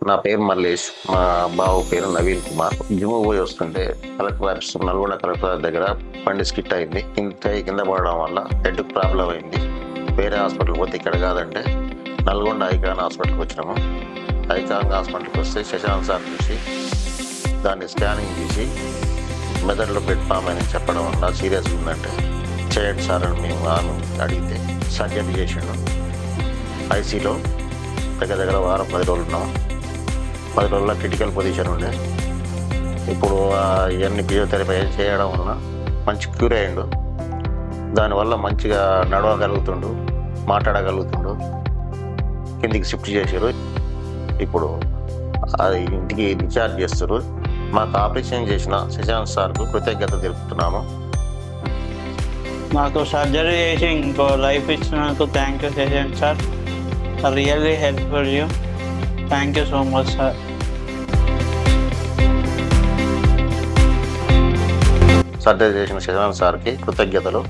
నా పేరు మల్లేష్ మా బావ పేరు నవీన్ కుమార్. జిమ్ పోయి వస్తుంటే కలెక్టర్ ఆఫీస్ నల్గొండ కలెక్టర్ దగ్గర బండి స్కిట్ అయింది. కింద కింద పడడం వల్ల హెడ్ ప్రాబ్లం అయింది. వేరే హాస్పిటల్ పోతే ఇక్కడ కాదంటే నల్గొండ ఐకాన్ హాస్పిటల్కి వచ్చినాము. ఐకాన్ హాస్పిటల్కి వస్తే శశాంత్ సార్ చూసి దాన్ని స్కానింగ్ తీసి మెదడులో పెట్టామని ఫామ్ అని చెప్పడం వల్ల సీరియస్ ఉందంటే చేయండి సార్ అని మేము ఆమె అడిగితే సర్జరీ చేసిండు. ఐసీలో దగ్గర దగ్గర వారం పది రోజులు ఉన్నాం. పది రోజుల క్రిటికల్ పొజిషన్ ఉండే. ఇప్పుడు ఇవన్నీ ఫిజియోథెరపీ చేయడం వలన మంచి క్యూర్ అయ్యిండు. దానివల్ల మంచిగా నడవగలుగుతుండు మాట్లాడగలుగుతుండు. కిందికి షిఫ్ట్ చేశారు ఇప్పుడు అది ఇంటికి డిశ్చార్జ్ చేస్తారు మాకు ఆపరేషన్ చేసిన శశాంత్ సార్కు కృతజ్ఞత తెలుపుతున్నాము. నాకు సర్జరీ చేసి ఇంకో లైఫ్ ఇచ్చినందుకు thank you session sir. Really helpful you thank you so much sir surgery చేసిన శశాంత్ సార్కి కృతజ్ఞతలు.